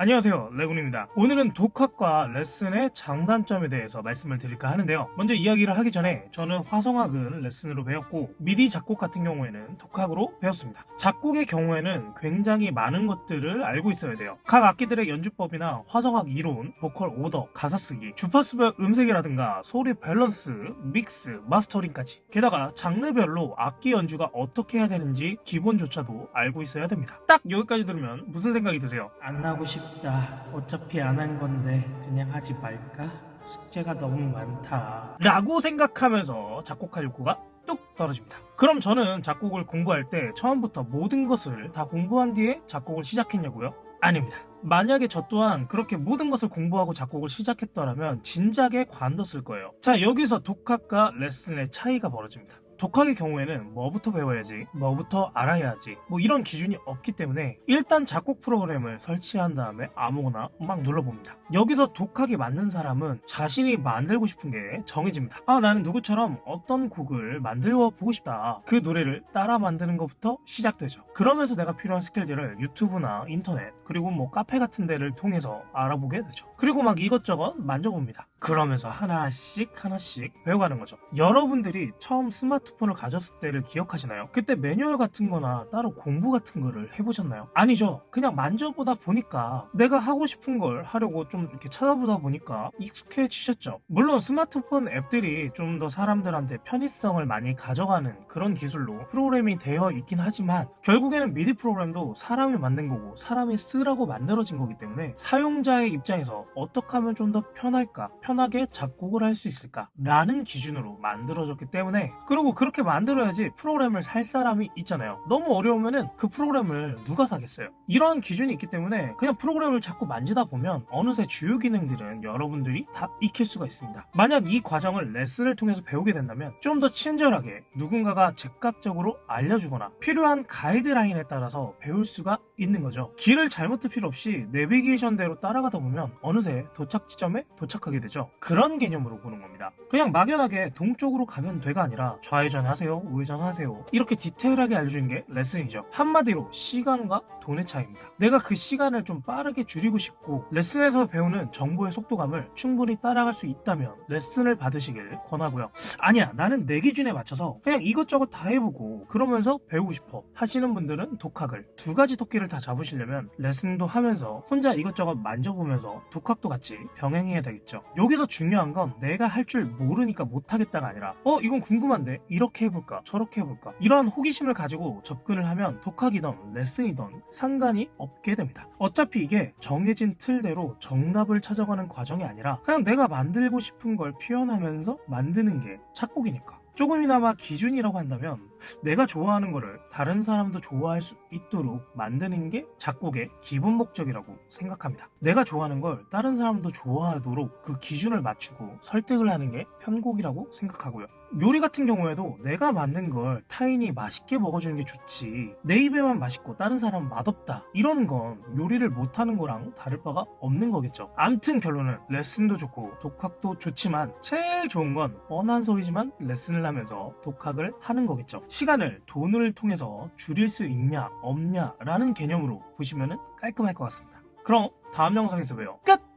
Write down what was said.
안녕하세요 레군입니다. 오늘은 독학과 레슨의 장단점에 대해서 말씀을 드릴까 하는데요. 먼저 이야기를 하기 전에 저는 화성학은 레슨으로 배웠고 미디 작곡 같은 경우에는 독학으로 배웠습니다. 작곡의 경우에는 굉장히 많은 것들을 알고 있어야 돼요. 각 악기들의 연주법이나 화성학 이론, 보컬 오더, 가사 쓰기, 주파수별 음색이라든가 소리 밸런스, 믹스, 마스터링까지. 게다가 장르별로 악기 연주가 어떻게 해야 되는지 기본조차도 알고 있어야 됩니다. 딱 여기까지 들으면 무슨 생각이 드세요? 안 하고 싶 다. 어차피 안 한 건데 그냥 하지 말까? 숙제가 너무 많다. 라고 생각하면서 작곡할 욕구가 뚝 떨어집니다. 그럼 저는 작곡을 공부할 때 처음부터 모든 것을 다 공부한 뒤에 작곡을 시작했냐고요? 아닙니다. 만약에 저 또한 그렇게 모든 것을 공부하고 작곡을 시작했더라면 진작에 관뒀을 거예요. 자, 여기서 독학과 레슨의 차이가 벌어집니다. 독학의 경우에는 뭐부터 배워야지, 뭐부터 알아야 하지, 뭐 이런 기준이 없기 때문에 일단 작곡 프로그램을 설치한 다음에 아무거나 막 눌러봅니다. 여기서 독학이 맞는 사람은 자신이 만들고 싶은 게 정해집니다. 아, 나는 누구처럼 어떤 곡을 만들어 보고 싶다. 그 노래를 따라 만드는 것부터 시작되죠. 그러면서 내가 필요한 스킬들을 유튜브나 인터넷, 그리고 뭐 카페 같은 데를 통해서 알아보게 되죠. 그리고 막 이것저것 만져봅니다. 그러면서 하나씩 하나씩 배워가는 거죠. 여러분들이 처음 스마트 폰을 가졌을 때를 기억하시나요? 그때 매뉴얼 같은 거나 따로 공부 같은 거를 해보셨나요? 아니죠. 그냥 만져보다 보니까 내가 하고 싶은 걸 하려고 좀 이렇게 찾아보다 보니까 익숙해지셨죠. 물론 스마트폰 앱들이 좀 더 사람들한테 편의성을 많이 가져가는 그런 기술로 프로그램이 되어 있긴 하지만 결국에는 미디 프로그램도 사람이 만든 거고 사람이 쓰라고 만들어진 거기 때문에 사용자의 입장에서 어떻게 하면 좀 더 편할까 편하게 작곡을 할 수 있을까 라는 기준으로 만들어졌기 때문에 그리고 그렇게 만들어야지 프로그램을 살 사람이 있잖아요. 너무 어려우면은 그 프로그램을 누가 사겠어요? 이러한 기준이 있기 때문에 그냥 프로그램을 자꾸 만지다 보면 어느새 주요 기능들은 여러분들이 다 익힐 수가 있습니다. 만약 이 과정을 레슨을 통해서 배우게 된다면 좀 더 친절하게 누군가가 즉각적으로 알려주거나 필요한 가이드라인에 따라서 배울 수가 있는 거죠. 길을 잘못 들 필요 없이 내비게이션대로 따라가다 보면 어느새 도착 지점에 도착하게 되죠. 그런 개념으로 보는 겁니다. 그냥 막연하게 동쪽으로 가면 돼가 아니라 좌 회전 하세요 우회전 하세요. 이렇게 디테일하게 알려주는 게 레슨이죠. 한마디로 시간과 돈의 차이입니다. 내가 그 시간을 좀 빠르게 줄이고 싶고 레슨에서 배우는 정보의 속도감을 충분히 따라갈 수 있다면 레슨을 받으시길 권하고요. 아니야 나는 내 기준에 맞춰서 그냥 이것저것 다 해보고 그러면서 배우고 싶어 하시는 분들은 독학을 두 가지 토끼를 다 잡으시려면 레슨도 하면서 혼자 이것저것 만져보면서 독학도 같이 병행해야 되겠죠. 여기서 중요한 건 내가 할 줄 모르니까 못하겠다가 아니라 어 이건 궁금한데 이렇게 해볼까 저렇게 해볼까 이러한 호기심을 가지고 접근을 하면 독학이던 레슨이던 상관이 없게 됩니다 어차피 이게 정해진 틀대로 정답을 찾아가는 과정이 아니라 그냥 내가 만들고 싶은 걸 표현하면서 만드는 게 작곡이니까 조금이나마 기준이라고 한다면 내가 좋아하는 거를 다른 사람도 좋아할 수 있도록 만드는 게 작곡의 기본 목적이라고 생각합니다. 내가 좋아하는 걸 다른 사람도 좋아하도록 그 기준을 맞추고 설득을 하는 게 편곡이라고 생각하고요. 요리 같은 경우에도 내가 만든 걸 타인이 맛있게 먹어주는 게 좋지 내 입에만 맛있고 다른 사람은 맛없다 이러는 건 요리를 못하는 거랑 다를 바가 없는 거겠죠. 암튼 결론은 레슨도 좋고 독학도 좋지만 제일 좋은 건 뻔한 소리지만 레슨을 하면서 독학을 하는 거겠죠. 시간을 돈을 통해서 줄일 수 있냐 없냐 라는 개념으로 보시면 깔끔할 것 같습니다. 그럼 다음 영상에서 봬요. 끝!